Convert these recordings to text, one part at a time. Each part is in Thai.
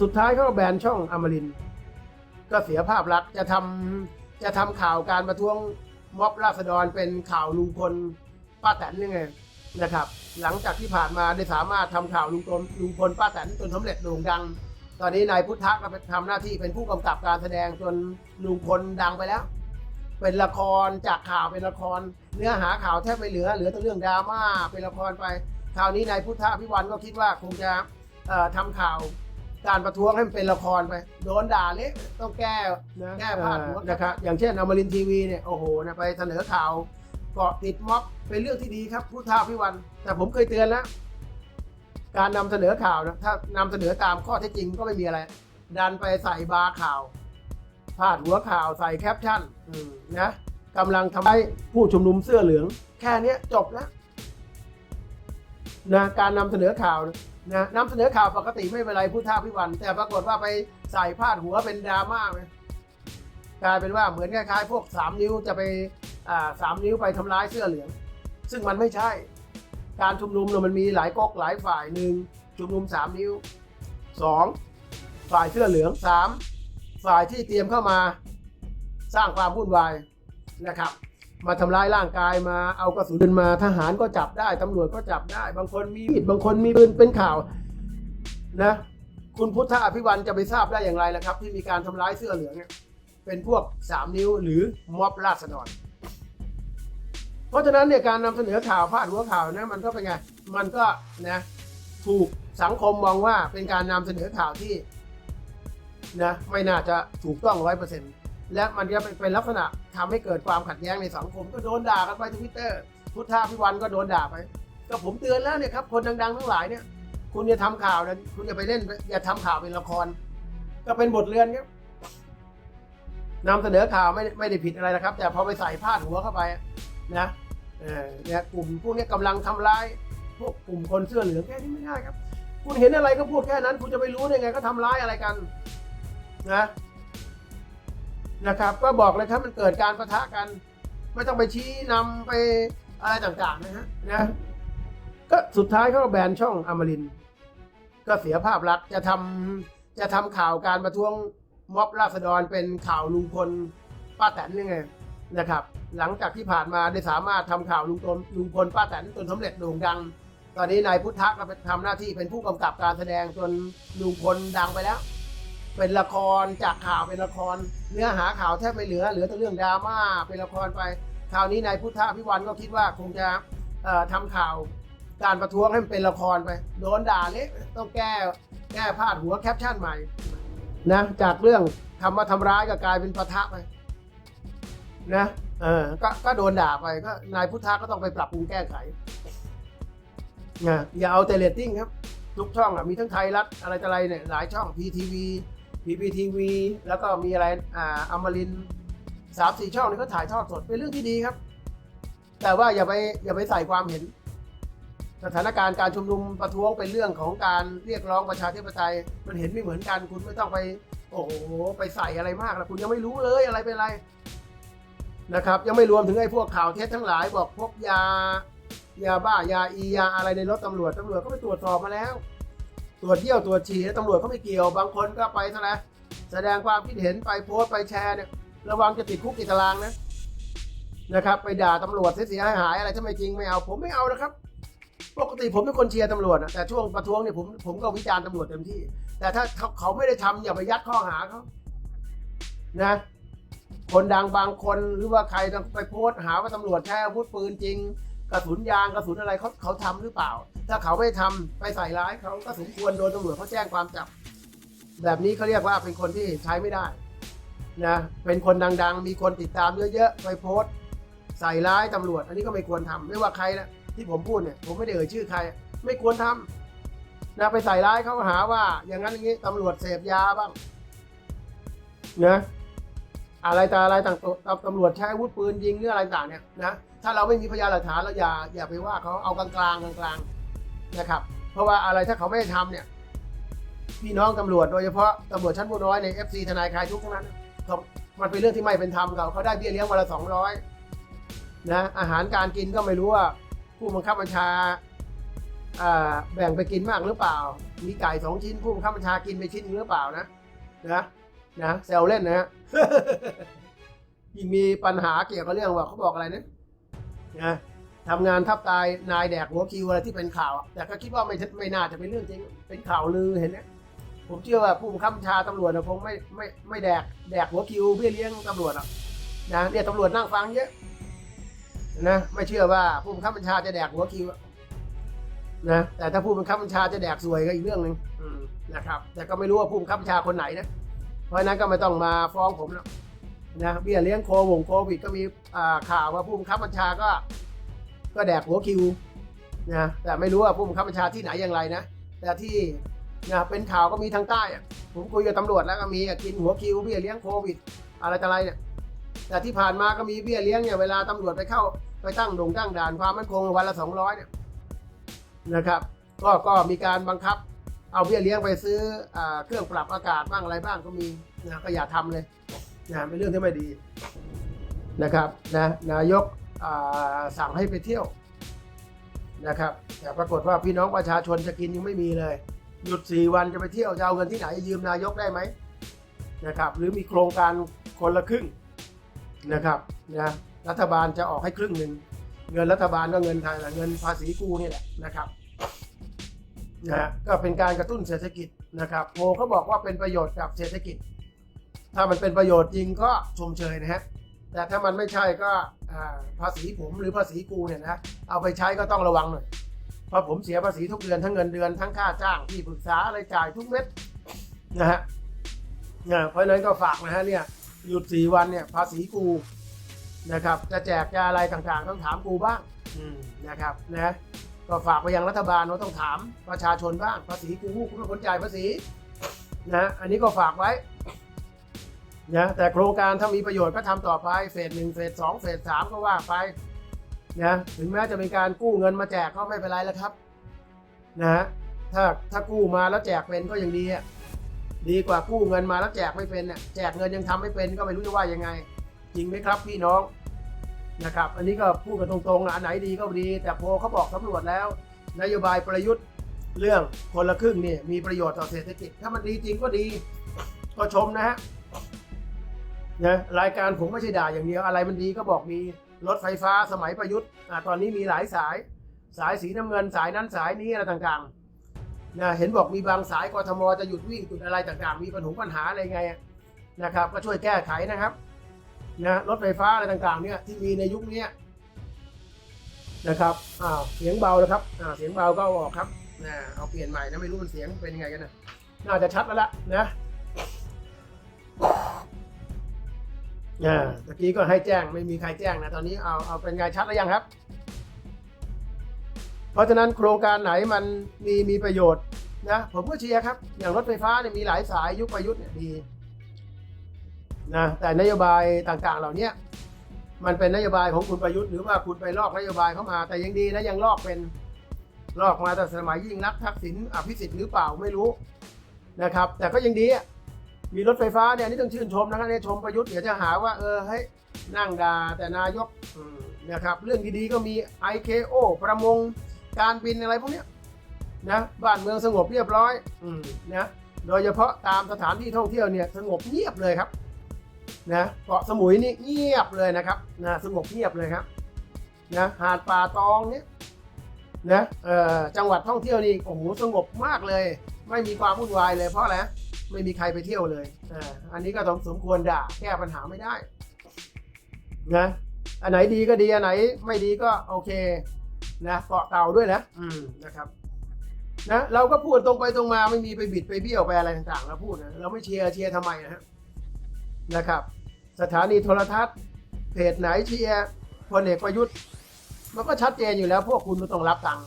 สุดท้ายเขาก็แบนช่องอมรินทร์ก็เสียภาพลักษณ์จะทำจะทำข่าวการประท้วงม็อบราษฎรเป็นข่าวลุงพลป้าแตนยังไงนะครับ หลังจากที่ผ่านมาได้สามารถทำข่าวลุงพลลุงพลป้าแตนจนสำเร็จโด่งดัง ตอนนี้นายพุทธะก็ไปทำหน้าที่เป็นผู้กำกับการแสดงจนลุงพลดังไปแล้ว เป็นละครจากข่าวเป็นละคร เนื้อหาข่าวแทบไม่เหลือเหลือแต่เรื่องดราม่าเป็นละครไป คราวนี้นายพุทธะพิวันก็คิดว่าคงจะเอ่อทำข่าว การประท้วงให้มันเป็นละครไปโดนด่าเละต้องแก้นะแก้พาดหัวนะครับอย่างเช่นอมรินทร์ทีวีเนี่ยโอ้โหนะไปเสนอข่าวเกาะติดม็อบเป็นเรื่องที่ดีครับพุทธะพิวัน แต่ผมเคยเตือนแล้ว การนำเสนอข่าวนะถ้านำเสนอตามข้อเท็จจริงก็ไม่มีอะไร ดันไปใส่บาร์ข่าวพาดหัวข่าวใส่แคปชั่นอืมนะกำลังทำให้ผู้ชุมนุมเสื้อเหลือง แค่เนี้ยจบแล้วนะการนำเสนอข่าว นะนำเสนอข่าวปกติไม่เป็นไรผู้ท่าพิวันแต่ปรากฏว่าไปใส่พาดหัวเป็นดราม่าไหมกลายเป็นว่าเหมือนคล้ายๆ พวกสามนิ้วจะไปอ่าสามนิ้วไปทำร้ายเสื้อเหลือง ซึ่งมันไม่ใช่ การชุมนุมเนี่ยมันมีหลายก๊กหลายฝ่ายหนึ่งชุมนุมสามนิ้วสองฝ่ายเสื้อเหลืองสามฝ่ายที่เตรียมเข้ามาสร้างความวุ่นวายนะครับ มาทำร้ายร่างกายมาเอากระสุนมาทหารก็จับได้ตำรวจก็จับได้ บางคนมีมีดบางคนมีปืนเป็นข่าวนะคุณพุทธอภิวันจะไปทราบได้อย่างไรล่ะครับ ที่มีการทำร้ายเสื้อเหลืองเนี่ยเป็นพวกสามนิ้วหรือม็อบราษฎรเพราะฉะนั้นเนี่ยการนำเสนอข่าวพาดหัวข่าวนะมันก็เป็นไงมันก็นะถูกสังคมมองว่าเป็นการนำเสนอข่าวที่นะไม่น่าจะถูกต้องร้อยเปอร์เซ็นต์ และมันจะเป็เป็นลักษณะทำให้เกิดความขัดแย้งในสังคมก็โดนด่ากันไปทวิตเตอร์พุทธาพิวันก็โดนด่าไปก็ผมเตือนแล้วเนี่ยครับคนดัง ๆ ทั้งหลายเนี่ย คุณอย่าทำข่าวนะคุณอย่าไปเล่น อย่าทำข่าวเป็นละคร ก็เป็นบทเรียนครับนำเสนอข่าวไม่ไม่ได้ผิดอะไรนะครับ แต่พอไปใส่พาดหัวเข้าไปนะเออเนี่ยกลุ่มพวกนี้กำลังทำร้ายพวกกลุ่มคนเสื้อเหลืองแค่นี้ไม่ได้ครับ คุณเห็นอะไรก็พูดแค่นั้น คุณจะไปรู้ได้ไงก็ทำร้ายอะไรกัน นะ นะครับ ก็บอกเลยครับมันเกิดการประทะกัน ไม่ต้องไปชี้นำไปอะไรต่างๆนะฮะนะก็สุดท้ายเขาก็แบนช่องอมริน ก็เสียภาพลักษณ์จะทำจะทำข่าวการประท้วงม็อบราษฎรเป็นข่าวลุงพลป้าแตนยังไงนะครับ หลังจากที่ผ่านมาได้สามารถทำข่าวลุงพลลุงพลป้าแตนจนสำเร็จโด่งดัง ตอนนี้นายพุทธะก็ไปทำหน้าที่เป็นผู้กำกับการแสดงจนลุงพลดังไปแล้ว เป็นละครจากข่าวเป็นละคร เนื้อหาข่าวแทบไม่เหลือเหลือแต่เรื่องดราม่าเป็นละครไปคราวนี้นายพุทธะพิวันก็คิดว่าคงจะเอ่อทำข่าวการประท้วงให้มันเป็นละครไปโดนด่าเละต้องแก้แก้พาดหัวแคปชั่นใหม่นะจากเรื่องทำมาทำร้ายก็กลายเป็นประทะไปนะเออก็ก็โดนด่าไปก็นายพุทธะก็ต้องไปปรับปรุงแก้ไขนะอย่าเอาแต่เรตติ้งครับ ทุกช่องอะมีทั้งไทยรัฐอะไรต่ออะไรเนี่ยหลายช่องพีทีวี พีพีทีวีแล้วก็มีอะไรอ่าอมรินสามสี่ช่องนี่ก็ถ่ายทอดสดเป็นเรื่องที่ดีครับ แต่ว่าอย่าไปอย่าไปใส่ความเห็น สถานการณ์การชุมนุมประท้วงเป็นเรื่องของการเรียกร้องประชาธิปไตยมันเห็นไม่เหมือนกันคุณไม่ต้องไปโอ้โหไปใส่อะไรมากแล้วคุณยังไม่รู้เลยอะไรเป็นอะไรนะครับยังไม่รวมถึงไอ้พวกข่าวเท็จทั้งหลายบอกพบยายาบ้ายาอียาอะไรในรถตำรวจตำรวจก็ไปตรวจสอบมาแล้ว ตรวจเยี่ยวตรวจฉี่แล้วตำรวจเขาไม่เกี่ยวบางคนก็ไปซะแล้วแสดงความคิดเห็นไปโพสต์ไปแชร์เนี่ยระวังจะติดคุกติดตารางนะนะครับ ไปด่าตำรวจเสียหายหายอะไรถ้าไม่จริงไม่เอาผมไม่เอานะครับ ปกติผมเป็นคนเชียร์ตำรวจอะแต่ช่วงประท้วงเนี่ยผมผมก็วิจารณ์ตำรวจเต็มที่ แต่ถ้าเขาเขาไม่ได้ทำอย่าไปยัดข้อหาเขานะคนดังบางคนหรือว่าใครไปโพสต์หาว่าตำรวจใช้อาวุธปืนจริง กระสุนยางกระสุนอะไรเขาเขาทำหรือเปล่า ถ้าเขาไม่ทำไปใส่ร้ายเขาก็สมควรโดนตำรวจเขาแจ้งความจับ แบบนี้เขาเรียกว่าเป็นคนที่ใช้ไม่ได้นะเป็นคนดังๆ มีคนติดตามเยอะๆไปโพสต์ ใส่ร้ายตำรวจ อันนี้ก็ไม่ควรทำไม่ว่าใครนะที่ผมพูดเนี่ยผมไม่ได้เอ่ยชื่อใคร ไม่ควรทำนะไปใส่ร้ายเขาหาว่า อย่างนั้นอย่างนี้ตำรวจเสพยาบ้างนะอะไรต่อะไรต่างๆตำรวจใช้อาวุธปืนยิงหรืออะไรต่างเนี่ยนะถ้าเราไม่มีพยานหลักฐานเราอย่าอย่าไปว่าเขาเอากลางๆกลางๆนะครับ เพราะว่าอะไรถ้าเขาไม่ทำเนี่ยพี่น้องตำรวจโดยเฉพาะตำรวจชั้นผู้น้อยใน FC ทนายคลายทุกทั้งนั้นมันเป็นเรื่องที่ไม่เป็นธรรมเขาเขาได้เบี้ยเลี้ยงวันละสองร้อยนะอาหารการกินก็ไม่รู้ว่า ผู้บังคับบัญชาแบ่งไปกินมากหรือเปล่า มีไก่สองชิ้นผู้บังคับบัญชากินไปชิ้นหรือเปล่านะนะนะแซวเล่นนะฮะยิ่งมีปัญหาเกี่ยวกับเรื่องว่าเขาบอกอะไรนะ นะทำงานทับตายนายแดกหัวคิวอะไรที่เป็นข่าว แต่ก็คิดว่าไม่ไม่น่าจะเป็นเรื่องจริงเป็นข่าวลือเห็นไหมผมเชื่อว่าผู้บังคับบัญชาตำรวจนะคงไม่ไม่ไม่แดกแดกหัวคิวเพื่อเลี้ยงตำรวจหรอกนะเนี่ยตำรวจนั่งฟังเยอะนะไม่เชื่อว่าผู้บังคับบัญชาจะแดกหัวคิวนะแต่ถ้าผู้บังคับบัญชาจะแดกสวยก็อีกเรื่องหนึ่งนะครับ แต่ก็ไม่รู้ว่าผู้บังคับบัญชาคนไหนนะเพราะฉะนั้นก็ไม่ต้องมาฟ้องผมแล้ว นะเบี้ยเลี้ยงโควงโควิดก็มีข่าวว่าผู้บังคับบัญชาก็ ก็แดกหัวคิวนะแต่ไม่รู้ว่าผู้บังคับบัญชาที่ไหนอย่างไรนะแต่ที่นะเป็นข่าวก็มีทางใต้ผมคุยกับตำรวจแล้วก็มีกินหัวคิวเบี้ยเลี้ยงโควิด อะไรต่ออะไรเนี่ยแต่ที่ผ่านมาก็มีเบี้ยเลี้ยงเนี่ยเวลาตำรวจไปเข้าไปตั้งดงตั้งด่านความมั่นคงวันละสองร้อยเนี่ยนะครับก็ก็มีการบังคับ เอาเบี้ยเลี้ยงไปซื้ออเครื่องปรับอากาศบ้างอะไรบ้างก็มีนะก็อย่าทำเลย นะเป็นเรื่องที่ไม่ดีนะครับนะนายกสั่งให้ไปเที่ยวนะครับแต่ปรากฏว่าพี่น้องประชาชนจะกินยังไม่มีเลย หยุดสี่วันจะไปเที่ยวจะเอาเงินที่ไหนยืมนายกได้ไหมนะครับหรือมีโครงการคนละครึ่งนะครับนะรัฐบาลจะออกให้ครึ่งหนึ่งเงินรัฐบาลก็เงินใครล่ะเงินภาษีกูนี่แหละนะครับนะก็เป็นการกระตุ้นเศรษฐกิจนะครับโพลเขาบอกว่าเป็นประโยชน์กับเศรษฐกิจ ถ้ามันเป็นประโยชน์จริงก็ชมเชยนะฮะแต่ถ้ามันไม่ใช่ก็ภาษีผมหรือภาษีกูเนี่ยนะเอาไปใช้ก็ต้องระวังหน่อยเพราะผมเสียภาษีทุกเดือนทั้งเงินเดือนทั้งค่าจ้างที่ปรึกษาอะไรจ่ายทุกเม็ดนะฮะเนี่ยเพราะนั้นก็ฝากนะฮะเนี่ยหยุดสี่วันเนี่ยภาษีกูนะครับ จะแจกจะอะไรต่างๆ ต้องถามกูบ้างนะครับนะก็ฝากไปยังรัฐบาลว่าต้องถามประชาชนบ้างภาษีกูกูเป็นคนจ่ายภาษีนะอันนี้ก็ฝากไว้ นะแต่โครงการถ้ามีประโยชน์ก็ทำต่อไปเฟสหนึ่งเฟสสองเฟสสามก็ว่าไปนะถึงแม้จะเป็นการกู้เงินมาแจกก็ไม่เป็นไรแล้วครับนะฮะถ้าถ้ากู้มาแล้วแจกเป็นก็ยังดีอะดีกว่ากู้เงินมาแล้วแจกไม่เป็นเนี่ยแจกเงินยังทำไม่เป็นก็ไม่รู้จะว่ายังไง จริงไหมครับพี่น้องนะครับ อันนี้ก็พูดกันตรงๆนะอันไหนดีก็ดี แต่โพเขาบอกสำรวจแล้ว นโยบายประยุทธ์เรื่องคนละครึ่งนี่มีประโยชน์ต่อเศรษฐกิจ ถ้ามันดีจริงก็ดี ก็ชมนะฮะ นะรายการผมไม่ใช่ด่าอย่างเดียวอะไรมันดีก็บอกมีรถไฟฟ้าสมัยประยุทธ์อ่าตอนนี้มีหลายสาย สายสีน้ำเงินสายนั้นสายนี้อะไรต่างๆนะเห็นบอกมีบางสายกทมจะหยุดวิ่งจุดอะไรต่างๆ มีปัญหาปัญหาอะไรไงนะครับ ก็ช่วยแก้ไขนะครับนะรถไฟฟ้าอะไรต่างๆ เนี่ยที่มีในยุคนี้นะครับอ้าวเสียงเบานะครับอ่าเสียงเบาก็เอาออกครับนะเอาเปลี่ยนใหม่นะไม่รู้มันเสียงเป็นยังไงกันนะน่าจะชัดแล้วละนะ อ่าตะกี้ก็ให้แจ้งไม่มีใครแจ้งนะ ตอนนี้เอาเอาเป็นไงชัดแล้วยังครับ เพราะฉะนั้นโครงการไหนมันมีมีประโยชน์นะผมก็เชียร์ครับ อย่างรถไฟฟ้าเนี่ยมีหลายสายยุคประยุทธ์เนี่ยดีนะแต่นโยบายต่างๆ เหล่านี้มันเป็นนโยบายของคุณประยุทธ์หรือว่าคุณไปลอกนโยบายเข้ามา แต่ยังดีนะยังลอกเป็นลอกมาแต่สมัยยิ่งรักทักษิณอภิสิทธิ์หรือเปล่าไม่รู้นะครับ แต่ก็ยังดีอะ มีรถไฟฟ้าเนี่ยนี่ต้องชื่นชมนะครับเนี่ยชมประยุทธ์เดี๋ยวจะหาว่าเออเฮ้ยนั่งด่าแต่นายกนะครับเรื่องดีๆก็มี IKO ประมงการบินอะไรพวกเนี้ยนะบ้านเมืองสงบเรียบร้อยอืมนะโดยเฉพาะตามสถานที่ท่องเที่ยวเนี่ยสงบเงียบเลยครับนะเกาะสมุยนี่เงียบเลยนะครับนะสงบเงียบเลยครับนะหาดป่าตองเนี่ยนะเอ่อจังหวัดท่องเที่ยวนี่โอ้โหสงบมากเลย ไม่มีความวุ่นวายเลยเพราะอะไร ไม่มีใครไปเที่ยวเลยอ่าอันนี้ก็ต้องสมควรด่าแก้ปัญหาไม่ได้นะอันไหนดีก็ดี อันไหนไม่ดีก็โอเคนะเกาะเต่าด้วยนะอืมนะครับนะเราก็พูดตรงไปตรงมาไม่มีไปบิดไปเบี้ยวไปอะไรต่างๆเราพูดนะเราไม่เชียร์เชียร์ทำไมนะฮะนะครับ สถานีโทรทัศน์เพจไหนเชียร์พลเอกประยุทธ์ มันก็ชัดเจนอยู่แล้ว พวกคุณไม่ต้องรับตังค์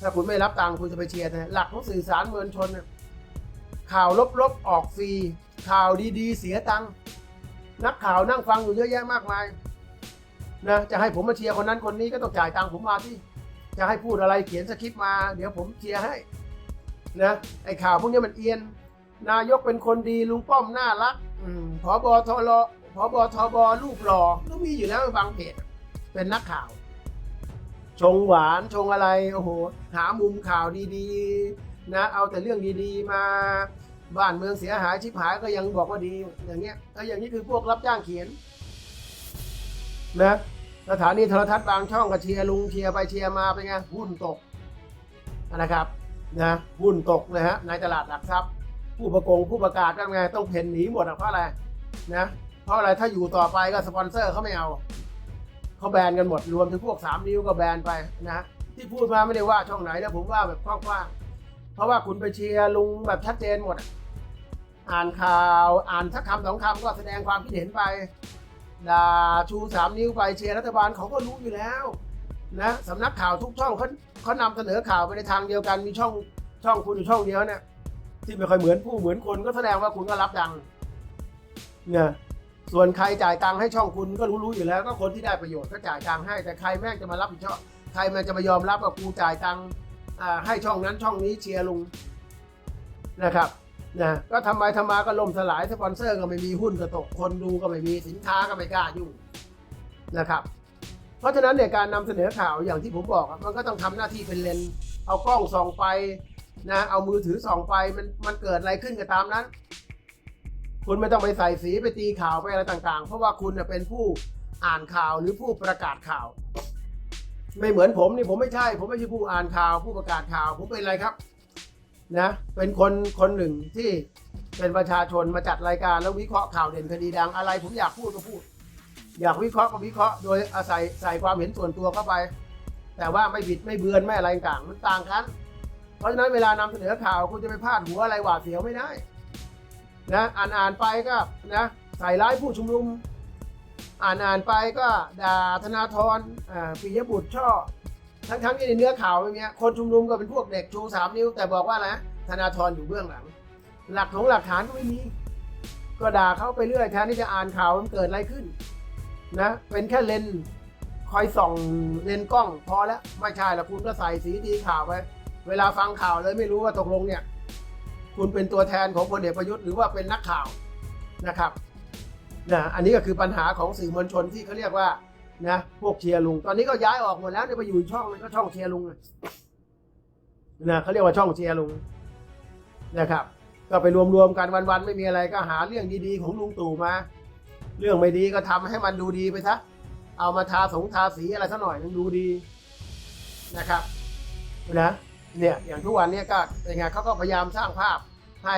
ถ้าคุณไม่รับตังค์คุณจะไปเชียร์นะหลักของสื่อสารมวลชนเนี่ย ข่าวลบๆออกฟรี ข่าวดีๆ เสียตังค์นักข่าวนั่งฟังอยู่เยอะแยะมากมายนะจะให้ผมมาเชียร์คนนั้นคนนี้ก็ต้องจ่ายตังค์ผมมาที่ จะให้พูดอะไรเขียนสคริปต์มา เดี๋ยวผมเชียร์ให้นะไอ้ข่าวพวกนี้มันเอียน นายกเป็นคนดีลุงป้อมน่ารักอืมพบทรพบทบรูปหล่อก็มีอยู่แล้วบางเพจเป็นนักข่าว ชงหวานชงอะไรโอ้โหหามุมข่าวดีๆ นะ เอาแต่เรื่องดีๆมา บ้านเมืองเสียหายชิบหายก็ยังบอกว่าดีอย่างเงี้ยถ้าอย่างนี้คือพวกรับจ้างเขียนนะสถานีโทรทัศน์บางช่องก็เชียร์ลุงเชียร์ไปเชียร์มาเป็นไงหุ้นตกนะครับนะหุ้นตกเลยฮะในตลาดหลักทรัพย์ ผู้ประกงผู้ประกาศก็ไงต้องเพ่นหนีหมดเพราะอะไรนะเพราะอะไรถ้าอยู่ต่อไปก็สปอนเซอร์เขาไม่เอาเขาแบนกันหมดรวมถึงพวกสามนิ้วก็แบนไปนะที่พูดมาไม่ได้ว่าช่องไหนนะผมว่าแบบกว้างๆเพราะว่าคุณไปเชียร์ลุงแบบชัดเจนหมด อ่านข่าวอ่านสักคำสองคำก็แสดงความคิดเห็นไปด่าชูสามนิ้วไปเชียร์รัฐบาลเขาก็รู้อยู่แล้วนะสำนักข่าวทุกช่องเขาเขานำเสนอข่าวไปในทางเดียวกันมีช่องช่องคุณอยู่ช่องเดียวเนี่ยที่ไม่ค่อยเหมือนผู้เหมือนคนก็แสดงว่าคุณก็รับดังเนี่ยส่วนใครจ่ายตังค์ให้ช่องคุณก็รู้ๆอยู่แล้ว ก็คนที่ได้ประโยชน์ก็จ่ายตังค์ให้แต่ใครแม่งจะมารับผิดชอบใครมันจะมายอมรับว่ากูจ่ายตังค์ให้ช่องนั้นช่องนี้เชียร์ลุงนะครับ นะก็ทำไมทำมาก็ล่มสลายสปอนเซอร์ก็ไม่มีหุ้นก็ตกคนดูก็ไม่มีสินค้าก็ไม่กล้ายุ่งนะครับ เพราะฉะนั้นเนี่ยการนำเสนอข่าวอย่างที่ผมบอกมันก็ต้องทำหน้าที่เป็นเลนเอากล้องส่องไปนะเอามือถือส่องไปมันมันเกิดอะไรขึ้นก็ตามนั้น คุณไม่ต้องไปใส่สีไปตีข่าวไปอะไรต่างๆ เพราะว่าคุณเป็นผู้อ่านข่าวหรือผู้ประกาศข่าว ไม่เหมือนผมนี่ผมไม่ใช่ ผมไม่ใช่ผู้อ่านข่าว ผู้ประกาศข่าว ผมเป็นอะไรครับ นะเป็นคนคนหนึ่งที่เป็นประชาชนมาจัดรายการแล้ววิเคราะห์ข่าวเด่นคดีดังอะไร ผมอยากพูดก็พูด อยากวิเคราะห์ก็วิเคราะห์โดยอาศัยใส่ความเห็นส่วนตัวเข้าไป แต่ว่าไม่บิดไม่เบือนไม่อะไรต่างมันต่างกัน เพราะฉะนั้นเวลานำเสนอข่าวคุณจะไปพาดหัวอะไรหวาดเสียวไม่ได้นะอ่านอ่านไปก็นะใส่ร้ายผู้ชุมนุม อ่านอ่านไปก็ด่าธนาธรปิยบุตรช่อ ทั้งทั้งที่ในเนื้อข่าวไม่มีคนชุมนุมก็เป็นพวกเด็กชูสามนิ้ว แต่บอกว่าอะไรนะธนาธรอยู่เบื้องหลัง หลักของหลักฐานก็ไม่มี ก็ด่าเขาไปเรื่อยแทนที่จะอ่านข่าวมันเกิดอะไรขึ้นนะเป็นแค่เลนคอยส่องเลนกล้องพอแล้วไม่ใช่ละคุณก็ใส่สีตีข่าวไปเวลาฟังข่าวเลยไม่รู้ว่าตกลงเนี่ย คุณเป็นตัวแทนของพลเอกประยุทธ์หรือว่าเป็นนักข่าวนะครับนะอันนี้ก็คือปัญหาของสื่อมวลชนที่เขาเรียกว่า นะพวกเชียร์ลุง ตอนนี้ก็ย้ายออกหมดแล้วเนี่ยไปอยู่ช่องนึงก็ช่องเชียร์ลุงนะเขาเรียกว่าช่องเชียร์ลุงนะครับ ก็ไปรวมๆกันวันๆไม่มีอะไรก็หาเรื่องดีๆของลุงตู่มา เรื่องไม่ดีก็ทำให้มันดูดีไปซะเอามาทาสงทาสีอะไรสักหน่อยมันดูดีนะครับนะเนี่ยอย่างทุกวันเนี่ยก็เป็นไงเขาก็พยายามสร้างภาพให้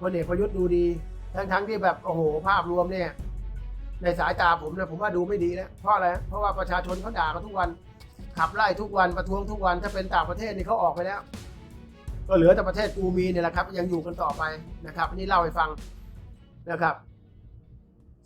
พลเอกประยุทธ์ดูดี ทั้งทั้งที่แบบโอ้โหภาพรวมเนี่ย ในสายตาผมนะผมว่าดูไม่ดีแล้วเพราะอะไร เพราะว่าประชาชนเขาด่ากันทุกวัน ขับไล่ทุกวันประท้วงทุกวันถ้าเป็นต่างประเทศนี่เขาออกไปแล้ว ก็เหลือแต่ประเทศกูมีเนี่ยแหละครับ ยังอยู่กันต่อไปนะครับนี่เล่าให้ฟังนะครับ